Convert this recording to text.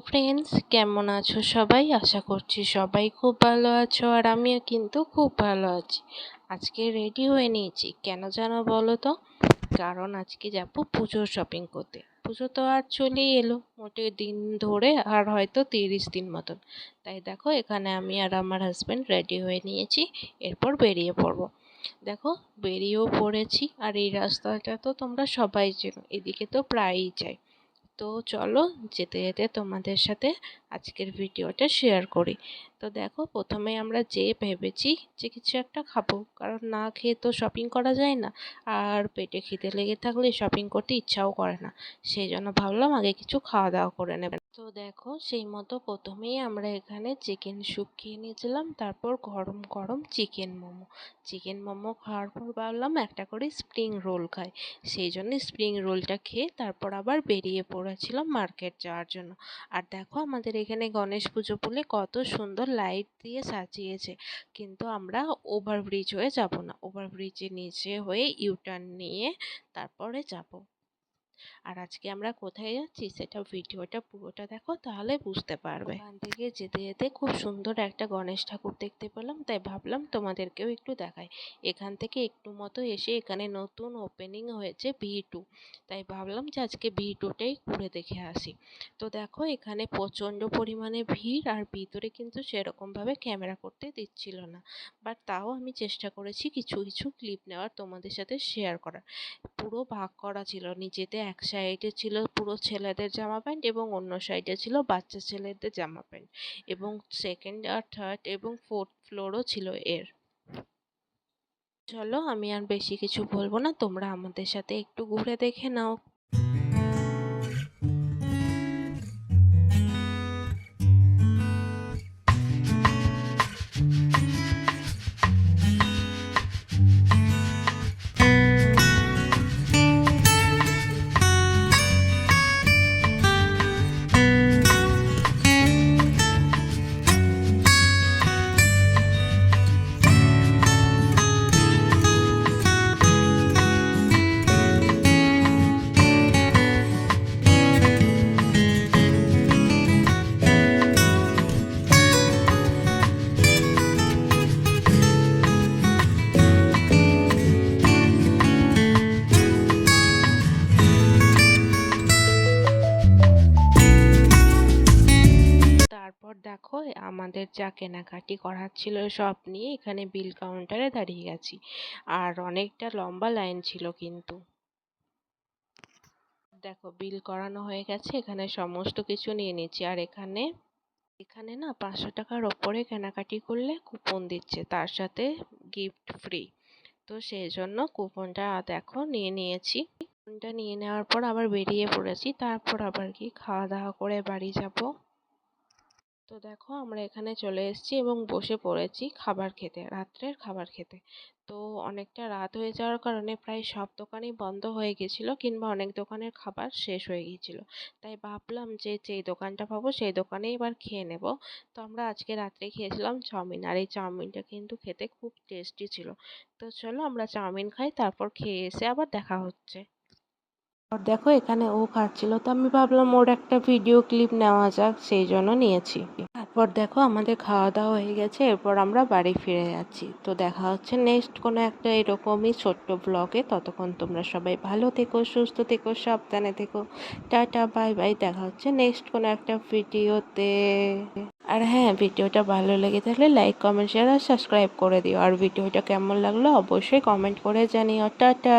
Friends কেমন আছো সবাই? আশা করছি সবাই খুব ভালো আছো আর আমিও কিন্তু খুব ভালো আছি। আজকে রেডি হয়ে নিয়েছি, কেন জানো বলো তো? কারণ আজকে যাব পুজোর শপিং করতে। পুজো তো আর চলেই এলো, মোটে দিন ধরে আর হয়তো তিরিশ দিন মতন। তাই দেখো, এখানে আমি আর আমার হাজব্যান্ড রেডি হয়ে নিয়েছি, এরপর বেরিয়ে পড়ব। দেখো, বেরিয়েও পড়েছি আর এই রাস্তাটা তো তোমরা সবাই চেনো, এদিকে তো প্রায়ই যাই। তো চলো যেতে যেতে তোমাদের সাথে আজকের ভিডিওটা শেয়ার করি। তো দেখো, প্রথমে আমরা যে ভেবেছি যে কিছু একটা খাব, কারণ না খেয়ে তো শপিং করা যায় না। আর পেটে খিদে লেগে থাকলে শপিং করতে ইচ্ছাও করে না। সেই জন্য ভাবলাম আগে কিছু খাওয়া দাওয়া করে নেবেন তো দেখো, সেই মতো প্রথমেই আমরা এখানে চিকেন স্যুপ খেয়ে নিয়েছিলাম, তারপর গরম গরম চিকেন মোমো। চিকেন মোমো খাওয়ার পর ভাবলাম একটা করে স্প্রিং রোল খাই। সেই জন্য স্প্রিং রোলটা খেয়ে তারপর আবার বেরিয়ে পড়েছিলাম মার্কেট যাওয়ার জন্য। আর দেখো, আমাদের এখানে গণেশ পুজো বলে কত সুন্দর লাইট দিয়ে সাজিয়েছে। কিন্তু আমরা ওভারব্রিজ হয়ে যাব না। ওভারব্রিজের নিচে হয়ে ইউটার্ন নিয়ে তারপরে যাব। আর আজকে আমরা কোথায় যাচ্ছি সেটা ভিডিওটা পুরোটা দেখো, তাহলে বুঝতে পারবে। এখান থেকে যেতে যেতে খুব সুন্দর একটা গণেশ ঠাকুর দেখতে পেলাম, তাই ভাবলাম তোমাদেরকেও একটু দেখাই। এখান থেকে একটু মতো এসে এখানে নতুন ওপেনিং হয়েছে ভি টু, তাই ভাবলাম যে আজকে ভি টুটাই ঘুরে দেখে আসি। তো দেখো এখানে প্রচণ্ড পরিমাণে ভিড় আর ভিতরে কিন্তু সেরকমভাবে ক্যামেরা করতে দিচ্ছিল না। বাট তাও আমি চেষ্টা করেছি কিছু কিছু ক্লিপ নেওয়ার তোমাদের সাথে শেয়ার করার। পুরো ভাগ করা ছিল নিচেতে এক সাইডে ছিল পুরো ছেলেদের জামা প্যান্ট এবং অন্য সাইডে ছিল বাচ্চা ছেলেদের জামা প্যান্ট এবং সেকেন্ড আর থার্ড এবং ফোর্থ ফ্লোরও ছিল এর। চলো, আমি আর বেশি কিছু বলব না, তোমরা আমাদের সাথে একটু ঘুরে দেখে নাও। আমাদের যা কেনাকাটি করার ছিল সব নিয়ে এখানে বিল কাউন্টারে দাঁড়িয়ে গেছি। আর অনেকটা লম্বা লাইন ছিল কিন্তু। দেখো বিল করানো হয়ে গেছে, এখানে সমস্ত কিছু নিয়ে নিচ্ছি। আর এখানে এখানে না পাঁচশো টাকার ওপরে কেনাকাটি করলে কুপন দিচ্ছে, তার সাথে গিফট ফ্রি তো সেই জন্য কুপনটা দেখো নিয়ে নিয়েছি। কুপনটা নিয়ে নেওয়ার পর আবার বেরিয়ে পড়েছি, তারপর আবার কি খাওয়া দাওয়া করে বাড়ি যাব। তো দেখো আমরা এখানে চলে এসেছি এবং বসে পড়েছি খাবার খেতে, রাত্রের খাবার খেতে। তো অনেকটা রাত হয়ে যাওয়ার কারণে প্রায় সব দোকানই বন্ধ হয়ে গেছিল কিংবা অনেক দোকানের খাবার শেষ হয়ে গিয়েছিল। তাই ভাবলাম যে যেই দোকানটা পাবো সেই দোকানেই এবার খেয়ে নেব। তো আমরা আজকে রাত্রে খেয়েছিলাম চাউমিন আর এই চাউমিনটা কিন্তু খেতে খুব টেস্টি ছিল। তো চলো আমরা চাউমিন খাই, তারপর খেয়ে এসে আবার দেখা হচ্ছে। দেখো, এখানে ও খাচ্ছিল। তো আমি ভাবলাম ওর একটা ভিডিও ক্লিপ নেওয়া যাক, সেই জন্য নিয়েছি। তারপর দেখো, আমাদের খাওয়া দাওয়া হয়ে গেছে, এরপর আমরা বাড়ি ফিরে যাচ্ছি। তো দেখা হচ্ছে নেক্সট কোনো একটা এরকমই ছোট্ট ব্লগে ততক্ষণ তোমরা সবাই ভালো থেকো, সুস্থ থেকো, সাবধানে থেকো। টাটা বাই বাই দেখা হচ্ছে নেক্সট কোনো একটা ভিডিওতে আর হ্যাঁ ভিডিওটা ভালো লেগে থাকলে লাইক কমেন্ট শেয়ার আর সাবস্ক্রাইব করে দিও। আর ভিডিওটা কেমন লাগল অবশ্যই কমেন্ট করে জানিও। টাটা।